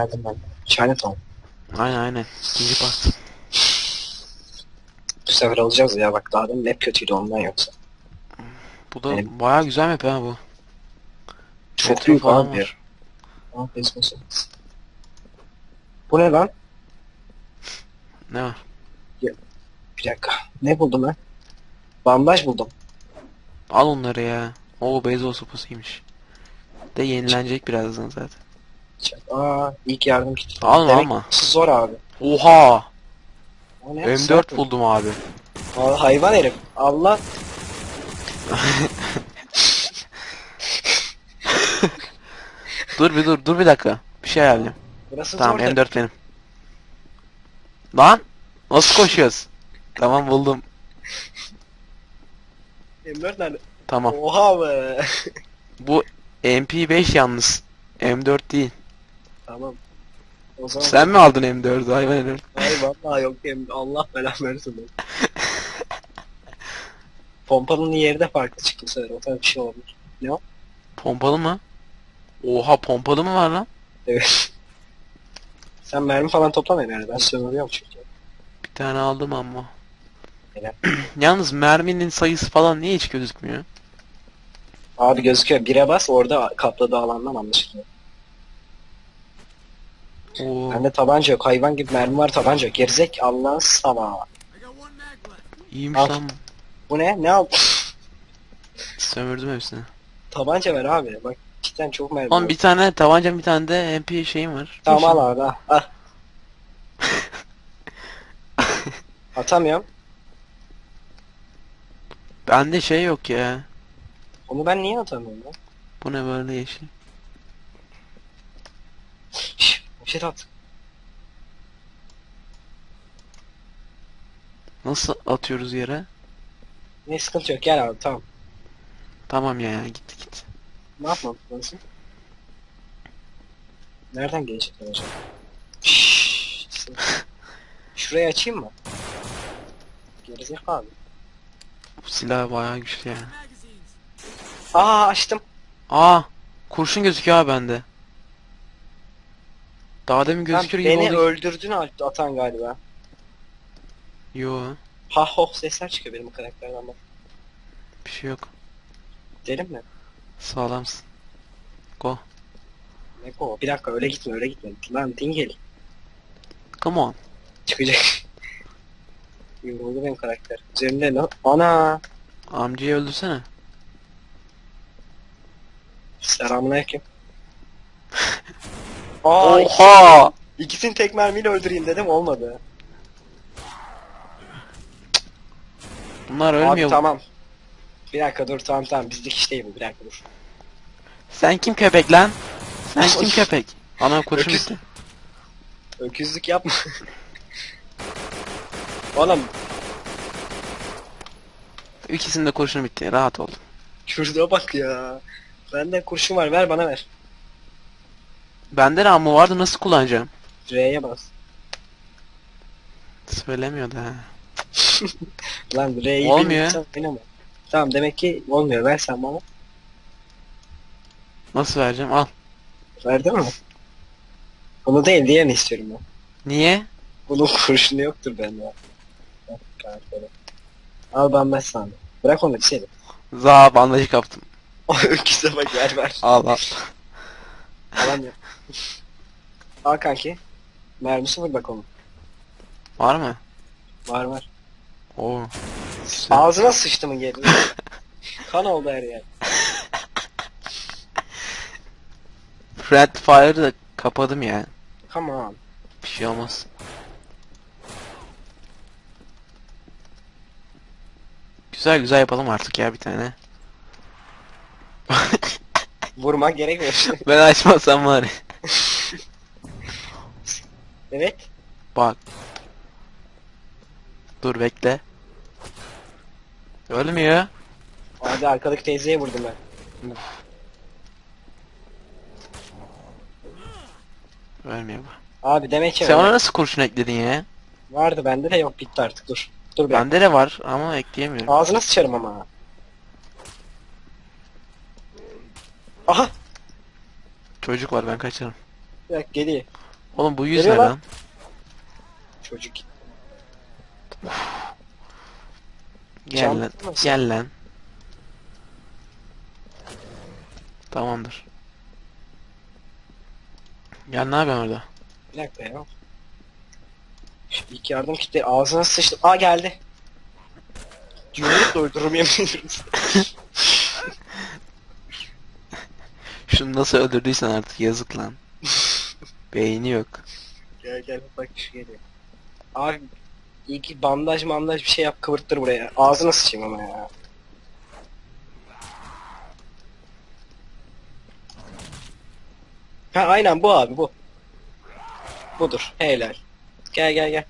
Geldim ben. Chinatown. Aynen aynen. İkinci part. Bu sefer alacağız ya bak daha demin hep kötüydü ondan yoksa. Bu da Benim- bayağı güzel map ha bu. Çok Metro büyük falan abi. var. Aa. Bu ne lan? Ne var? Bir dakika. Ne buldum ben? Bandaj buldum. Al onları ya. Oo beyzbol sopasıymış. De yenilenecek birazdan zaten. Aa ilk yardım kiti. Alma, Demek alma. ki Zor abi. Oha! O ne? M4 Sniper. buldum abi. Aa, hayvan herif. Allah. Dur bir dur dur bir dakika. Bir şey ayarlayayım. Burası Tamam zor. da- M4 benim. Lan! Nasıl koşuyoruz? Tamam buldum. M4 nerede? Tamam. Oha be. Bu MP5 yalnız. M4 değil. Tamam. O zaman Sen mi aldın M4'ü hayvan herif? Hayır vallahi yok hem Allah belanı versin. lan. Pompalının yeri de farklı çıktı sefer. O tarz bir şey olabilir. Pompalı mı? Oha pompalı mı var lan? Evet. Sen mermi falan toplamayın yani. Ben sömürüyorum çünkü. Bir tane aldım ama. Yalnız merminin sayısı falan niye hiç gözükmüyor? Abi gözüküyor. Bire bas orada kapladığı alandan anlaşılıyor. Oo, Bende tabanca yok. Hayvan gibi mermi var tabanca. Gerizek Allah'ın salağı. iyiymiş al. lan. Bu ne? Ne al? Sömürdüm hepsini. tabanca ver abi. Bak cidden çok mermi Oğlum var. bir tane tabancam bir tane de MP şeyim var. Tamam al abi al. al. Atamıyorum. Bende şey yok ya. Onu ben niye atamıyorum lan? Bu ne böyle yeşil? Şey at. Nasıl atıyoruz yere? Ne sıkıntı yok. Gel abi tamam. Tamam ya gitti git. Ne yapmam lazım? Nereden gelecekler acaba? Şurayı açayım mı? Gerizekalı abi. Bu silah bayağı güçlü ya. Aa açtım. Aa kurşun gözüküyor abi bende. Daha demin gözükür gibi beni oldu. öldürdün at- atan galiba. Yo Ha ho sesler çıkıyor benim karakterden bak. bir şey yok. Gidelim mi? Sağlamsın. Go. Ne ko? Bir dakika öyle gitme öyle gitme. Lan dingil. Come on. Çıkacak. Yoruldu benim karakter. Üzerinde ne? Ana. Amcayı öldürsene. Selamünaleyküm. Aa, Oha! ikisini tek mermiyle öldüreyim dedim olmadı. Bunlar Abi ölmüyor. tamam. Bir dakika dur tamam tamam bizlik iş değil bu bir dakika dur. Sen kim köpek lan? Sen kim köpek? Ana kurşun Öküz. bitti. Öküzlük yapma. Oğlum İkisinde kurşun bitti. Rahat ol. şurada bak ya. Bende kurşun var ver bana ver. Bende de ammo vardı nasıl kullanacağım? R'ye bas. Söylemiyordu ha. Lan R'yi Olmuyor. bilmiyorsan oynama. Tamam demek ki olmuyor ver sen bana. Nasıl vereceğim? Al. Verdin mi? Bunu değil diğerini istiyorum ben. Niye? Bunun kurşunu yoktur bende. Al ben ben sana. Bırak onu içeri. Za bandajı kaptım. O öküze bak ver ver. Al al. Alamıyorum. Al kanki. Mermisi vur bak onu. Var mı? Var var. Oo. Güzel. Ağzına sıçtı mı geri? kan oldu her yer. Friend Fire'ı da kapadım ya. Come on. Bir şey olmaz. Güzel güzel yapalım artık ya bir tane. Vurmak gerekmiyor. Ben açmasam var ya. Evet. Bak. Dur bekle. Ölmüyor. Hadi arkadaki teyzeye vurdum ben. Ölmüyor bu. Abi demek ki Sen öyle. ona nasıl kurşun ekledin ya? Vardı bende de yok bitti artık dur. Dur ben. Bende de var ama ekleyemiyorum. Ağzına sıçarım ama. Aha. Çocuk var ben kaçarım. Bir dakika geliyor. Oğlum bu yüz ne lan. lan? Çocuk. Gel Can lan. Gel lan. Tamamdır. Gel ne yapıyorsun orada? Bir dakika ya. Şu ilk yardım kitleri ağzına sıçtı. Aa geldi. Yumruk uydururum yemin ederim. Şunu nasıl öldürdüysen artık yazık lan. Beyni yok. gel gel bak şu geliyor. Abi iyi ki bandaj bandaj bir şey yap kıvırttır buraya. Ağzına sıçayım ama ya. Ha aynen bu abi bu. Budur. Helal. Gel gel gel.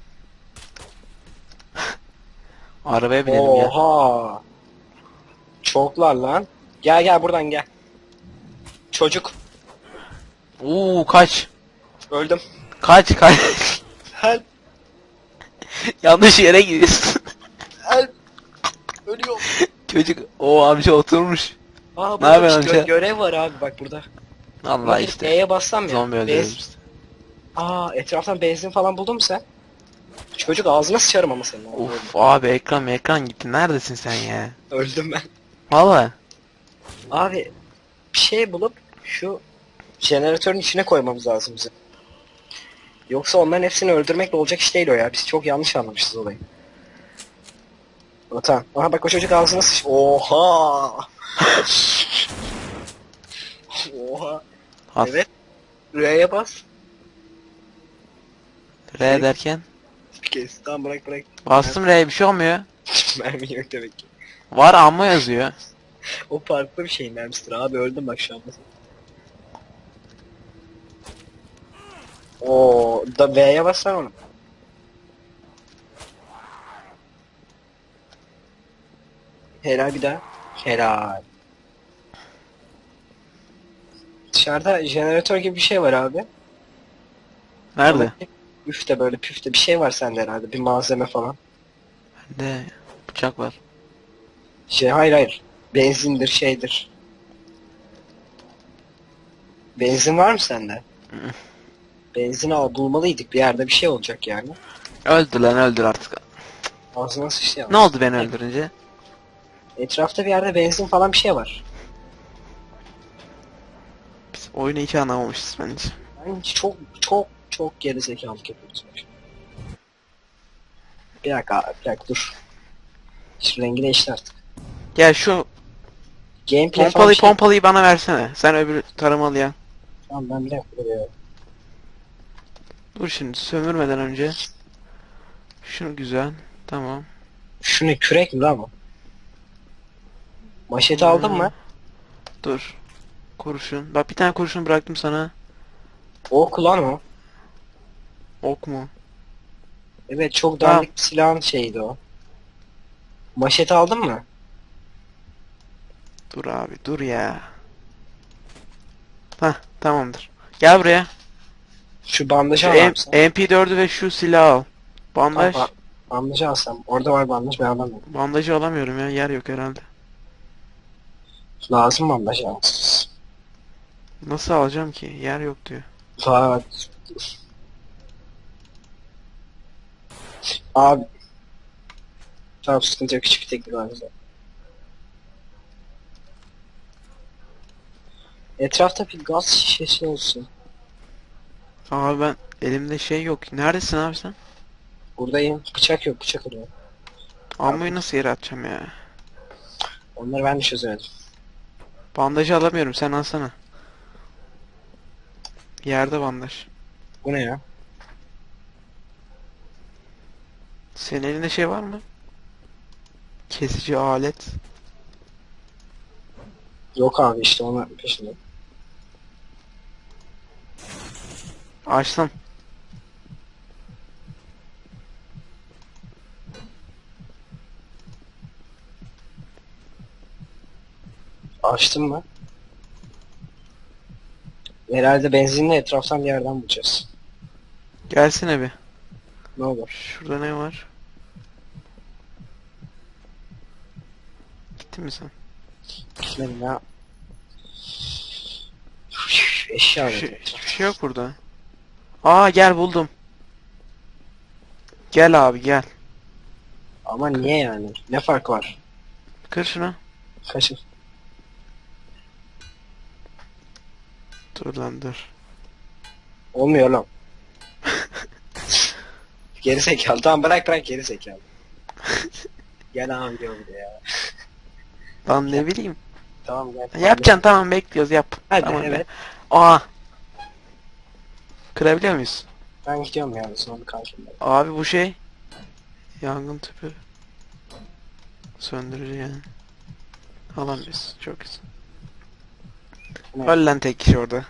Arabaya binelim ya. Oha. Çoklar lan. Gel gel buradan gel. Çocuk. Oo kaç. Öldüm. Kaç kaç. Help. Yanlış yere gidiyorsun. Help. Ölüyorum. Çocuk o amca oturmuş. Aa, Ne yapıyorsun bir gö- amca? görev var abi bak burada. Allah Bak, işte. E'ye bassam ya. Zombi öldürüyoruz işte. Aa etraftan benzin falan buldun mu sen? Çocuk ağzına sıçarım ama senin. Uf abi ekran ekran gitti. Neredesin sen ya? Öldüm ben. Valla. Abi bir şey bulup şu jeneratörün içine koymamız lazım bizim. Yoksa onların hepsini öldürmekle olacak iş değil o ya. Biz çok yanlış anlamışız olayı. Tamam. Aha bak o çocuk ağzına sıç... Oha! Oha! At. Evet. R'ye bas. R derken. Bir kez. Tamam bırak bırak. Bastım R'ye bir şey olmuyor. Mermi yok demek ki. Var amma yazıyor. O farklı bir şey mermisidir abi öldüm bak şu an. Oo, da V'ye bassan onu. Helal bir daha. Helal. Dışarıda jeneratör gibi bir şey var abi. Nerede? Üf de böyle püf de bir şey var sende herhalde. Bir malzeme falan. Bende bıçak var. Şey hayır hayır. Benzindir şeydir. Benzin var mı sende? Benzin al bulmalıydık bir yerde bir şey olacak yani. Öldür lan öldür artık. Ağzına sıçtı. Ne oldu beni öldürünce? Etrafta bir yerde benzin falan bir şey var. Biz oyunu hiç anlamamışız bence. Ben çok çok çok gerizekalılık yapıyoruz. bak. Bir dakika bir dakika dur. Şu rengi değişti artık. Gel şu Gameplay falan pompalıyı bir şey... pompalıyı bana versene. Sen öbür taramalıya. Tamam ben bir dakika dur ya. Dur şimdi sömürmeden önce. Şunu güzel. Tamam. Şu ne kürek mi lan bu? Maşeti aldın mı? Dur. Kurşun. Bak bir tane kurşun bıraktım sana. O kullan mı? Ok mu? Evet çok Tamam. dandik bir silahın şeyiydi o. Maşeti aldın mı? Dur abi dur ya. Hah tamamdır. Gel buraya. Şu bandajı al M- abi sen. MP4'ü ve şu silahı al. Bandaj. Ba- bandajı alsam. Orada var bandaj ben alamıyorum. Bandajı alamıyorum ya. Yer yok herhalde. Lazım bandaj ya. Nasıl alacağım ki? Yer yok diyor. Var. Abi. Tamam sıkıntı yok küçük bir teknik var bize. Etrafta bir gaz şişesi olsun. Abi ben elimde şey yok. Neredesin abi sen? Buradayım. Bıçak yok bıçak arıyor. Ammoyu nasıl yere atacağım ya? Onları ben de çözemedim. Bandajı alamıyorum. Sen alsana. Yerde bandaj. Bu ne ya? Senin elinde şey var mı? Kesici alet. Yok abi işte ona peşinde. Açsam. Açtın mı? Herhalde benzinle etraftan bir yerden bulacağız. Gelsene bir. Ne olur. Şurada ne var? Gittin mi sen? Gitmedim ya. Eşya şey, arıyorum. hiçbir şey yok burada. Aa gel buldum. Gel abi gel. Ama niye yani? Ne fark var? Kır şunu. Kaçın. Dur lan dur. Olmuyor lan. geri zekalı. Tamam bırak bırak geri zekalı. gel abi bir de ya. Lan ne bileyim. Tamam gel. Yapacaksın tamam bekliyoruz yap. Hadi tamam, evet. Aa. Kırabiliyor muyuz? Ben gidiyorum yani sonra karşımda. Abi bu şey. Yangın tüpü. Söndürücü yani. Alamıyoruz. Çok güzel. Ne? Öl lan tek kişi orada.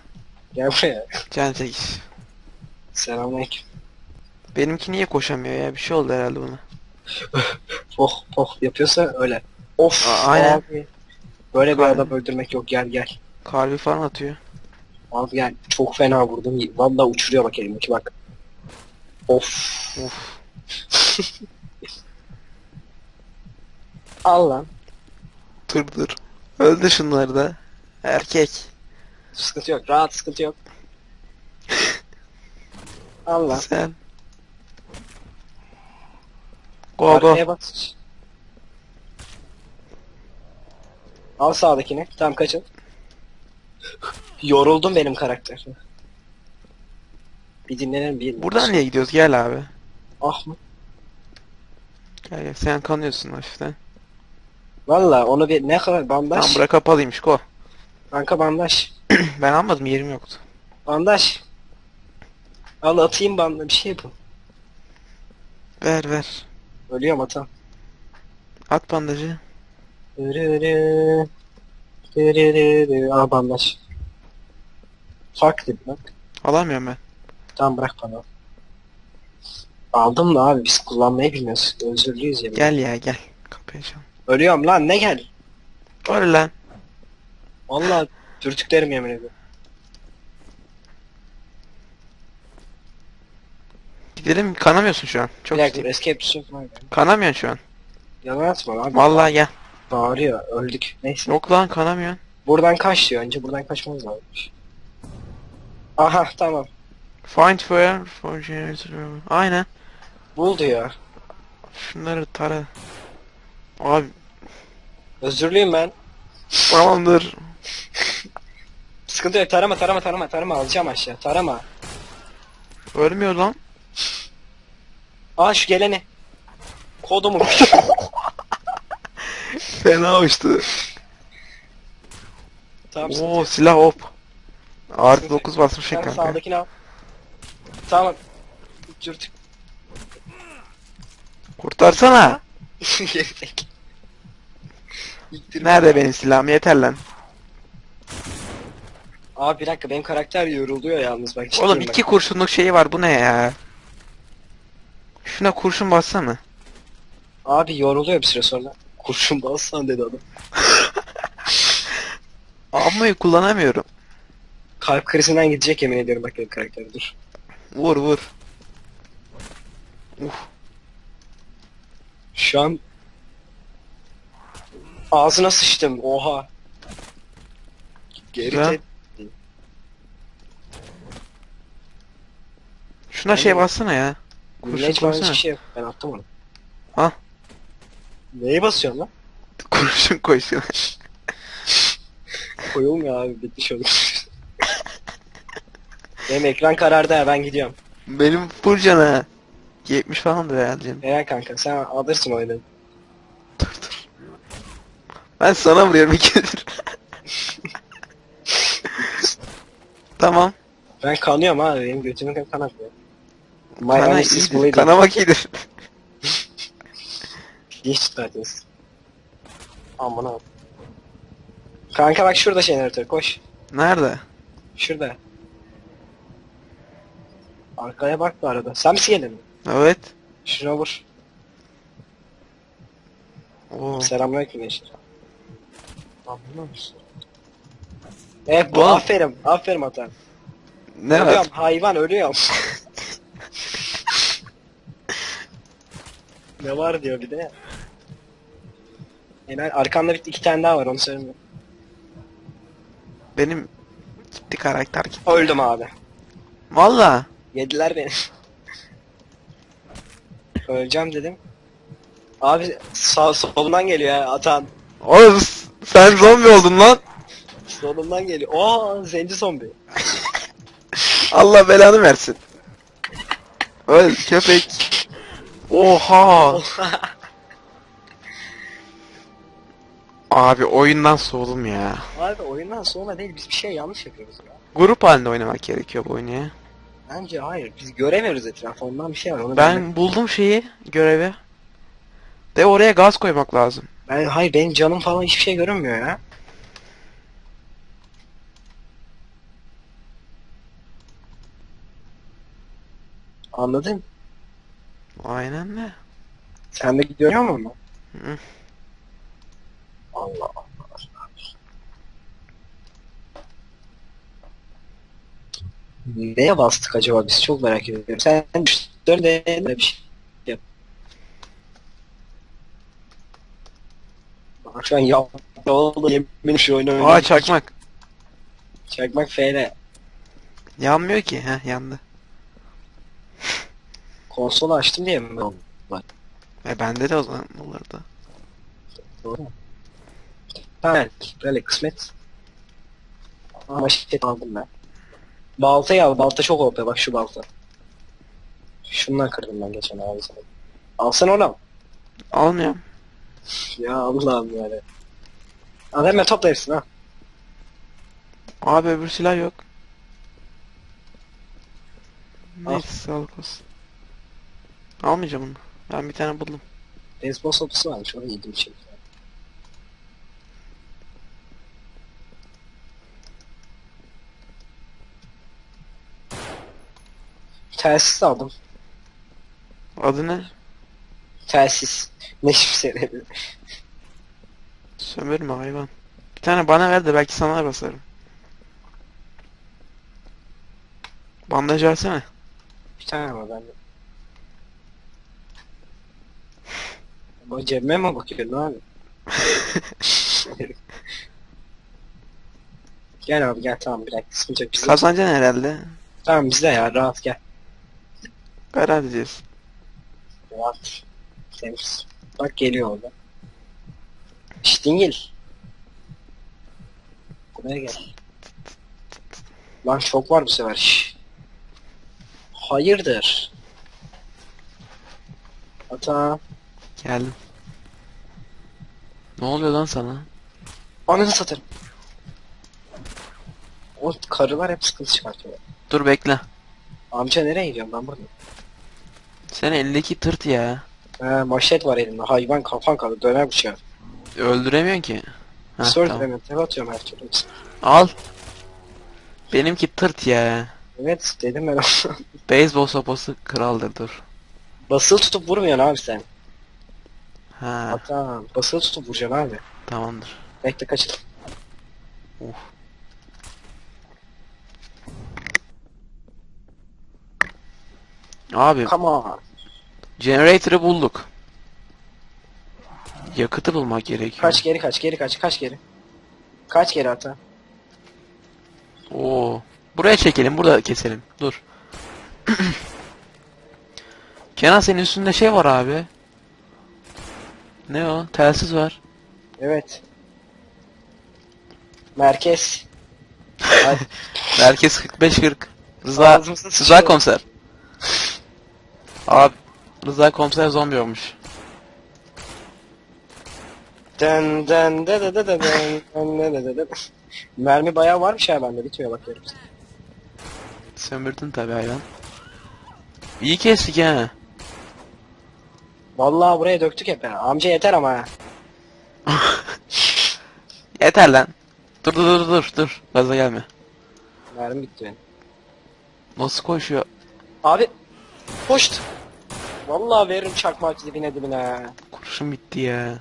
Gel buraya. Can tek kişi. Selamünaleyküm. Benimki niye koşamıyor ya? Bir şey oldu herhalde buna. Poh poh yapıyorsa öyle. Of A- aynen. abi. Böyle bir Aynen. adam öldürmek yok gel gel. Kalbi falan atıyor. Abi gel çok fena vurdum. Valla uçuruyor bak elimdeki bak. Of. Of. Al lan. Dur dur. Öldü şunları da. Erkek. Sıkıntı yok. Rahat sıkıntı yok. Al lan. Sen. Go go. Arkaya bas. Al sağdakini. Tamam kaçın. Yoruldum benim karakter. Bir dinlenelim bir. Buradan niye gidiyoruz? Gel abi. Ah mı? Gel gel. Sen kanıyorsun hafiften. Valla onu bir ne kadar bandaj. Tam bura kapalıymış. Go. Kanka bandaj. ben almadım yerim yoktu. Bandaj. Al atayım bandı bir şey bu. Ver ver. Ölüyorum atam. At bandajı. Dırırı, dırırı. Al bandaj. Fuck dedim bak. Alamıyorum ben. Tamam bırak bana. Aldım da abi biz kullanmayı bilmiyoruz. Özürlüyüz ya. Gel ya gel. Kapıyı açalım. Ölüyorum lan ne gel. Öl lan. Vallahi dürtüklerim yemin ediyorum. Gidelim kanamıyorsun şu an. Çok bir dakika ciddiyim. escape tuşu var. Kanamıyorsun şu an. Yalan atma abi. Vallahi gel. Bağırıyor öldük. Neyse. Yok lan kanamıyorsun. Buradan kaç diyor. Önce buradan kaçmamız lazım. Aha tamam. Find fire for generator. Aynen. Bul diyor. Şunları tara. Abi Özürlüyüm ben. tamamdır. Sıkıntı yok. Tarama tarama tarama tarama alacağım aşağı. Tarama. Ölmüyor lan. Aa şu geleni. Kodumu. Fena uçtu. tamam Oo silah hop. Artı 9 basmışsın kanka. sağdakini al. Tamam. Dürtük. Kurtarsana. İttirme Nerede benim silahım yeter lan. Abi bir dakika benim karakter yoruluyor yalnız bak. Oğlum ciddiyim iki kurşunluk şeyi var bu ne ya? Şuna kurşun bassana. bak. Abi yoruluyor bir süre sonra. Kurşun bassan dedi adam. Ammayı kullanamıyorum. Kalp krizinden gidecek yemin ediyorum bak benim karakter dur. Vur vur. Şu an ağzına sıçtım oha. Geri te- Şuna şey bassana ya. Kurşun koysana. hiçbir şey yok. Ben attım onu. Al. Neyi basıyorsun lan? Kurşun koy şuna. Koyulmuyor abi bitmiş olur. Benim ekran karardı ya ben gidiyorum. Benim full cana. 70 falandır herhalde canım. Eğer kanka sen alırsın oyunu. Dur dur. Ben sana vuruyorum ikidir. tamam. Ben kanıyorum abi benim götümün kan akıyor. My Kana honest is iyidir. bleeding. Kanamak iyidir. Tutardınız. Aman abi. Kanka bak şurada jeneratör koş. Nerede? Şurada. Arkaya bak bu arada. Sen misin mi? Evet. Şuna vur. Oo. Selamünaleyküm gençler. Anlıyor musun? Evet bu Oğlum. aferin. Aferin atan. Ne ölüyorum var? hayvan ölüyorum. ne var diyor bir de. Helal arkamda bir iki tane daha var onu söyleyeyim. Benim gitti karakter gitti. Öldüm abi. Valla. Yediler beni. Öleceğim dedim. Abi sağ solundan geliyor ya atan. Oğlum sen zombi oldun lan. Solundan geliyor. Oo zenci zombi. Allah belanı versin. Öl köpek. Oha. Abi oyundan soğudum ya. Abi oyundan sonra değil biz bir şey yanlış yapıyoruz ya. Grup halinde oynamak gerekiyor bu oyunu ya. Bence hayır biz göremiyoruz etrafı ondan bir şey var onu Ben buldum şeyi, görevi. De oraya gaz koymak lazım. ben hayır benim canım falan hiçbir şey görünmüyor ya. Anladın? Aynen de. Sen de musun onu? Hı. Allah Allah. Neye bastık acaba biz çok merak ediyorum. Sen düştün de bir şey yap. Bak şu an ya oldu yemin şu oyunu Aa çakmak. Çakmak FL. Yanmıyor ki. Heh yandı. Konsolu açtım diye mi oldu? E bende de o zaman olurdu. Doğru? Evet, böyle kısmet. Ama şey aldım ben. Baltayı al, balta çok OP bak şu balta. Şundan kırdım ben geçen abi sana. Alsana onu. Almıyorum. Ya Allah'ım yani. Al hemen topla hepsini ha. Abi öbür silah yok. Al. Neyse sağlık olsun. Almayacağım onu. Ben bir tane buldum. Beyzbol sopası varmış onu yedim şimdi. Telsiz aldım. Adı ne? Telsiz. Ne şimdi Sömürme hayvan. Bir tane bana ver de belki sana basarım. Bandaj versene. Bir tane ama bende. Bu cebime mi bakıyorsun abi? gel abi gel tamam bir dakika sıkıntı yok bizde. Kazanacaksın herhalde. Tamam bizde ya rahat gel. Beraber edeceğiz. Rahat. Temiz. Bak geliyor orada. Şşt dingil. Buraya gel. Lan çok var bu sefer. Hayırdır? Ata. Geldim. Ne oluyor lan sana? Ananı satarım. O karılar hep sıkıntı çıkartıyor. Dur bekle. Amca nereye gidiyorsun ben buradayım. Sen elindeki tırt ya. He maşet var elimde. Hayvan kafan kaldı. Döner bıçağı. Öldüremiyorsun ki. Heh, Sor tamam. Tepe atıyorum her türlü. Al. Benimki tırt ya. Evet dedim ben ona. Beyzbol sopası kraldır dur. Basılı tutup vurmuyorsun abi sen. Ha Hatta basılı tutup vuracaksın abi. tamamdır. Bekle kaçın. Uf. Abi Come on. generator'ı bulduk. Yakıtı bulmak gerekiyor. Kaç geri kaç geri kaç kaç geri. Kaç geri hata. Oo. Buraya çekelim, burada keselim. Dur. Kenan senin üstünde şey var abi. Ne o? Telsiz var. Evet. Merkez. Merkez 45-40. Rıza, Rıza sıçıyor. komiser. Abi Rıza komiser zombi olmuş. Den den de de de de den den de de de de. Mermi bayağı varmış ya bende bitiyor bak görüyorum. Sömürdün tabi hayvan. İyi kestik ha. Vallahi buraya döktük hep ya. Amca yeter ama ha. Yeter lan. Dur dur dur dur dur. Gaza gelme. Mermi bitti benim. Nasıl koşuyor? Abi. Hoşt. Vallahi veririm çakmak dibine dibine. Kurşun bitti ya.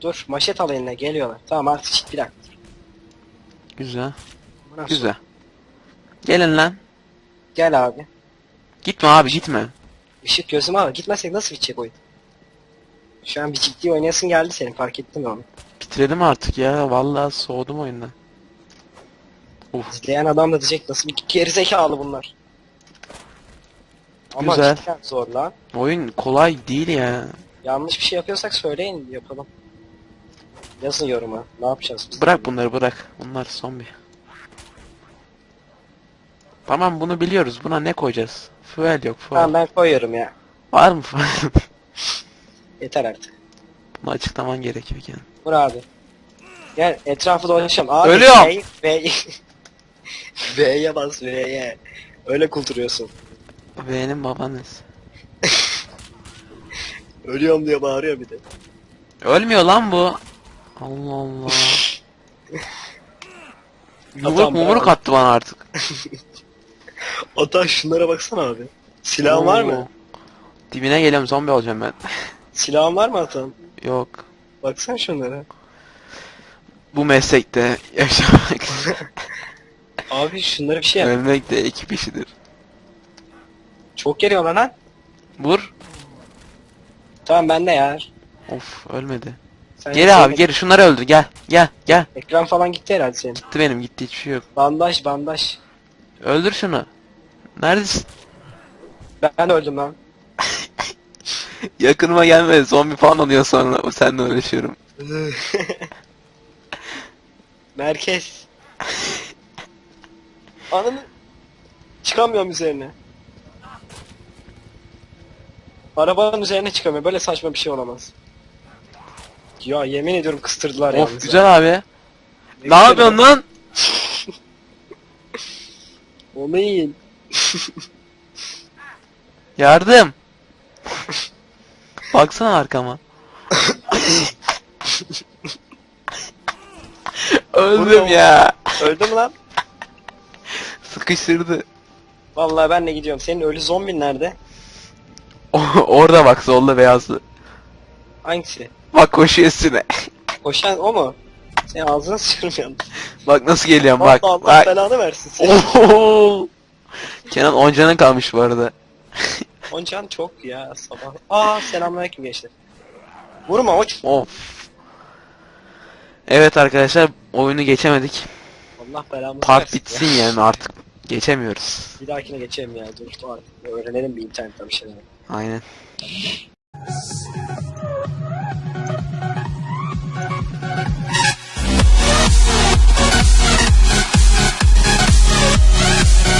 Dur maşet al eline geliyorlar. Tamam artık çık bir dakika. Güzel. Bu nasıl? Güzel. Gelin lan. Gel abi. Gitme abi gitme. Işık gözüme al. Gitmezsek nasıl bitecek oyun? Şu an bir ciddi oynayasın geldi senin fark ettin mi onu? Bitirelim artık ya. Vallahi soğudum oyundan. Uf. İzleyen adam da diyecek nasıl bir gerizekalı bunlar. Ama Güzel. cidden zor lan. Oyun kolay değil ya. Yanlış bir şey yapıyorsak söyleyin yapalım. Yazın yoruma. Ne yapacağız biz? Bırak bunları bırak. Bunlar zombi. Tamam bunu biliyoruz. Buna ne koyacağız? Fuel yok fuel. Tamam ben koyuyorum ya. Var mı fuel? Yeter artık. Bunu açıklaman gerekiyor yani. Vur abi. Gel etrafı dolaşalım. Abi Ölüyorum. V, V, V'ye bas V'ye. Öyle kulturuyorsun. Benim babanız. Ölüyorum diye bağırıyor bir de. Ölmüyor lan bu. Allah Allah. Yumruk Adam mumruk attı bana artık. Ata şunlara baksana abi. Silahın var mı? Dibine geliyorum zombi olacağım ben. Silahın var mı Atan? Yok. Baksana şunlara. Bu meslekte yaşamak, Abi şunlara bir şey yap. ölmek de ekip işidir. Çok geliyor lan lan. Vur. Tamam bende ya. Of ölmedi. Sen Geri abi geri şunları öldür gel. Gel gel. Ekran falan gitti herhalde senin. Gitti benim gitti hiçbir şey yok. Bandaj bandaj. Öldür şunu. Neredesin? Ben öldüm lan. Yakınıma gelme zombi falan oluyor sonra seninle uğraşıyorum. Merkez. Ananı çıkamıyorum üzerine. Arabanın üzerine çıkamıyor. Böyle saçma bir şey olamaz. Ya yemin ediyorum kıstırdılar of yalnız ya. güzel abi. Ne güzel yapıyorsun ya. lan? Onu yiyin. Yardım. Baksana arkama. Öldüm Vuruyor ya. Öldü mü lan? Sıkıştırdı. Vallahi ben de gidiyorum. Senin ölü zombin nerede? Orada bak solda beyazlı. Hangisi? Bak koşuyor üstüne. Koşan o mu? Senin ağzına sıçırım yalnız. bak nasıl geliyorum bak. Allah Allah bak. belanı versin seni. Kenan 10 canın kalmış bu arada. Oncan çok ya sabah. Aa selamünaleyküm gençler. Vurma oç. Of. Evet arkadaşlar oyunu geçemedik. Allah belamızı Part versin bitsin ya. yani artık Geçemiyoruz. Bir dahakine geçelim ya. Dur artık öğrenelim bir internetten bir şeyler. Aynen.